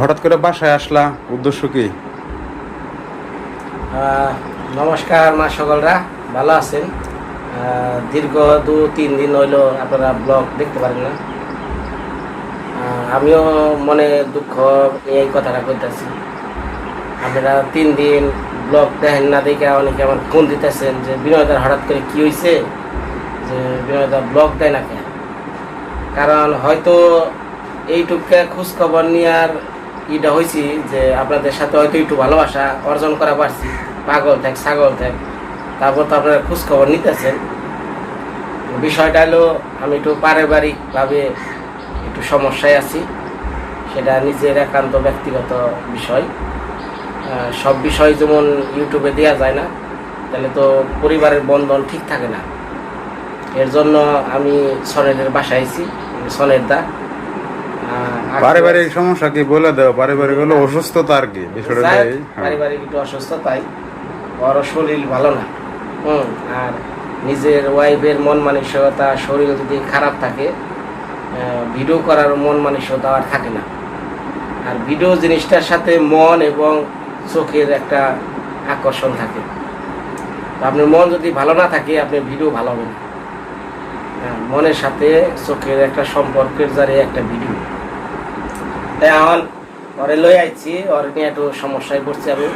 হঠাৎ করে বাসায় আসলা, উদ্দেশ্য কি? নমস্কার মা সকলরা, ভালো আছেন? দীর্ঘ দু তিন দিন হইল আপনারা ব্লগ দেখতে পারেন না। আমিও মনে দুঃখ এই কথাটা কইতেছি। আপনারা তিন দিন ব্লগ দেখেন না দেখে অনেকে আমার ফোন দিতেছেন যে, বিনয়দার হঠাৎ করে কি হয়েছে যে, বিনয়দা ব্লগ দেয় না কেন? কারণ হয়তো এইটুকু খোঁজ খবর নেওয়ার ইটা হয়েছি যে আপনাদের সাথে হয়তো একটু ভালোবাসা অর্জন করা পারছি। পাগল থাক ছাগল থাক তারপর তো আপনারা খোঁজখবর নিতেছেন। বিষয়টা হলো, আমি একটু পারিবারিকভাবে একটু সমস্যায় আছি। সেটা নিজের একান্ত ব্যক্তিগত বিষয়। সব বিষয় যেমন ইউটিউবে দেওয়া যায় না, তাহলে তো পরিবারের বন্ধন ঠিক থাকে না। এর জন্য আমি সনেটের বাসায় আইছি সনের দা। পারিবারিক সমস্যা কি বলে দাও? পারিবারিক হলো অসুস্থতা আর কি বিষয়টা হ্যাঁ। পারিবারিক একটু অসুস্থ তাই ওর শরীর ভালো না। হুম। আর নিজের ওয়াইফের মন মানসিকতা শরীর যদি খারাপ থাকে ভিডিও করার মন মানসিকতা আর থাকে না। আর ভিডিও জিনিসটার সাথে মন এবং চোখের একটা আকর্ষণ থাকে। তো আপনার মন যদি ভালো না থাকে আপনি ভিডিও ভালো হবে না। হ্যাঁ, মনের সাথে চোখের একটা সম্পর্কের জারে একটা ভিডিও তাই এখন ওরে লই আইছি ওর নিয়ে একটু সমস্যায় পড়ছি আমি।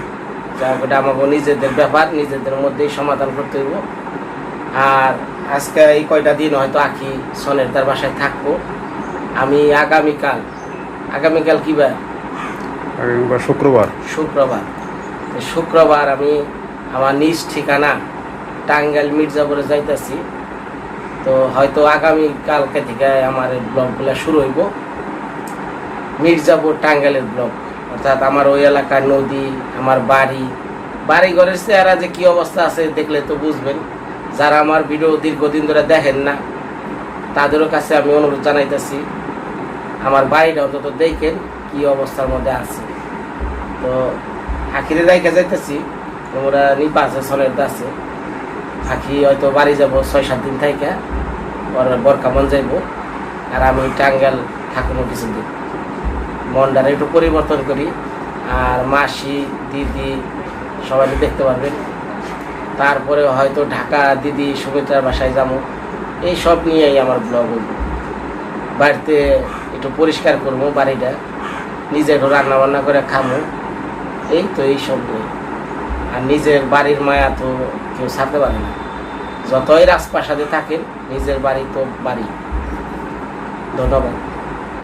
যা এটা আমাকে নিজেদের ব্যাপার নিজেদের মধ্যেই সমাধান করতে হইব। আর আজকে এই কয়টা দিন হয়তো আখি সনের তার বাসায় থাকব। আমি আগামীকাল আগামীকাল কি বার? আগামীবার শুক্রবার। শুক্রবার। শুক্রবার আমি আমার নিজ ঠিকানা টাঙ্গাইল মির্জাপুরে যাইতেছি। তো হয়তো আগামীকালকে থেকে আমার এই ব্লগগুলো শুরু হইব। মির্জাপুর টাঙ্গাইলের ব্লক অর্থাৎ আমার ওই এলাকার নদী, আমার বাড়ি। বাড়ি ঘরের চেহারা যে কি অবস্থা আছে দেখলে তো বুঝবেন। যারা আমার ভিডিও দীর্ঘদিন ধরে দেখেন না, তাদেরও কাছে আমি অনুরোধ জানাইতেছি, আমার বাড়িটা অন্তত দেখেন কি অবস্থার মধ্যে আছে। তো আখিরে রাইখা যাইতেছি তোমরা নিপা আছে সনের আছে আখি হয়তো বাড়ি যাব ছয় সাত দিন থাইকা ওর বরকা মন যাইব, আর আমি টাঙ্গাল থাকুন কিছুদিন। মনটারে একটু পরিবর্তন করি। আর মাসি, দিদি সবাই দেখতে পারবেন। তারপরে হয়তো ঢাকা দিদি সুমিত্রার বাসায় যাব। এই সব নিয়েই আমার ব্লগ বাড়িতে একটু পরিষ্কার করব বাড়িটা। নিজে একটু রান্নাবান্না করে খাব। এই তো এই সব নিয়ে। আর নিজের বাড়ির মায়া তো কেউ ছাড়তে পারে না। যতই রাজপ্রাসাদে থাকেন, নিজের বাড়ি তো বাড়ি। ধন্যবাদ।